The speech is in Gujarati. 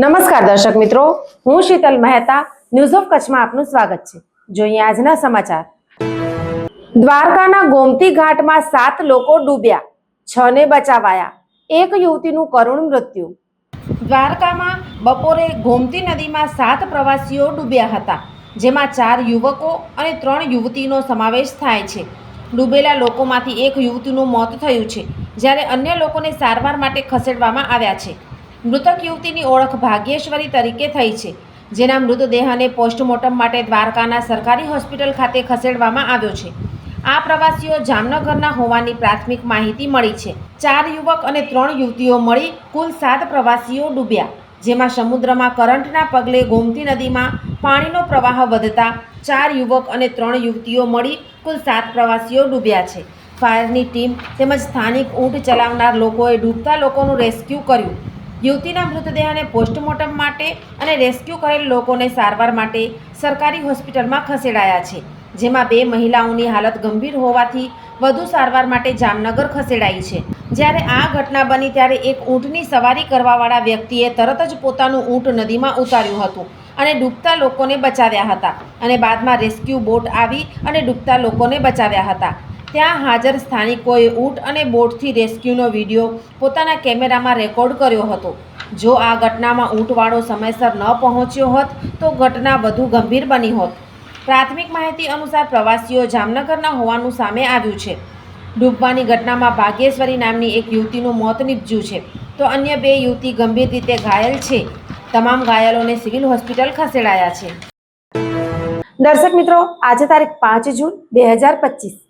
નમસ્કાર દર્શક મિત્રો, હું શીતલ મહેતા ન્યૂઝ ઓફ કચ્છમાં આપનું સ્વાગત છે. જોઈએ આજના સમાચાર. દ્વારકાના ગોમતી ઘાટમાં સાત લોકો ડૂબ્યા, છ ને બચાવાયા. એક યુવતીનું કરુણ મૃત્યુ. દ્વારકામાં બપોરે ગોમતી નદીમાં સાત પ્રવાસીઓ ડૂબ્યા હતા, જેમાં ચાર યુવકો અને ત્રણ યુવતીનો સમાવેશ થાય છે. ડૂબેલા લોકોમાંથી એક યુવતીનું મોત થયું છે, જ્યારે અન્ય લોકોને સારવાર માટે ખસેડવામાં આવ્યા છે. મૃતક યુવતીની ઓળખ ભાગ્યેશ્વરી તરીકે થઈ છે, જેના મૃતદેહને પોસ્ટમોર્ટમ માટે દ્વારકાના સરકારી હોસ્પિટલ ખાતે ખસેડવામાં આવ્યો છે. આ પ્રવાસીઓ જામનગરના હોવાની પ્રાથમિક માહિતી મળી છે. ચાર યુવક અને ત્રણ યુવતીઓ મળી કુલ સાત પ્રવાસીઓ ડૂબ્યા, જેમાં સમુદ્રમાં કરંટના પગલે ગોમતી નદીમાં પાણીનો પ્રવાહ વધતા ચાર યુવક અને ત્રણ યુવતીઓ મળી કુલ સાત પ્રવાસીઓ ડૂબ્યા છે. ફાયરની ટીમ તેમજ સ્થાનિક ઊંટ ચલાવનાર લોકોએ ડૂબતા લોકોનું રેસ્ક્યુ કર્યું. યુવતીના મૃતદેહને પોસ્ટમોર્ટમ માટે અને રેસ્ક્યુ કરેલ લોકોને સારવાર માટે સરકારી હોસ્પિટલમાં ખસેડાયા છે, જેમાં બે મહિલાઓની હાલત ગંભીર હોવાથી વધુ સારવાર માટે જામનગર ખસેડાઈ છે. જ્યારે આ ઘટના બની ત્યારે એક ઊંટની સવારી કરવાવાળા વ્યક્તિએ તરત જ પોતાનું ઊંટ નદીમાં ઉતાર્યું હતું અને ડૂબતા લોકોને બચાવ્યા હતા અને બાદમાં રેસ્ક્યુ બોટ આવી અને ડૂબતા લોકોને બચાવ્યા હતા. ત્યાં હાજર સ્થાનિકોએ ઊંટ અને બોટથી રેસ્ક્યુનો વીડિયો પોતાના કેમેરામાં રેકોર્ડ કર્યો હતો. જો આ ઘટનામાં ઊંટવાળો સમયસર ન પહોંચ્યો હોત, તો ઘટના વધુ ગંભીર બની હોત. પ્રાથમિક માહિતી અનુસાર પ્રવાસીઓ જામનગરના હોવાનું સામે આવ્યું છે. ડૂબવાની ઘટનામાં ભાગ્યેશ્વરી નામની એક યુવતીનું મોત નીપજ્યું છે. તો અન્ય બે યુવતી ગંભીર રીતે ઘાયલ છે. તમામ ઘાયલોને સિવિલ હોસ્પિટલ ખસેડાયા છે. દર્શક મિત્રો, આજે તારીખ પાંચ જૂન, બે હજાર પચીસ.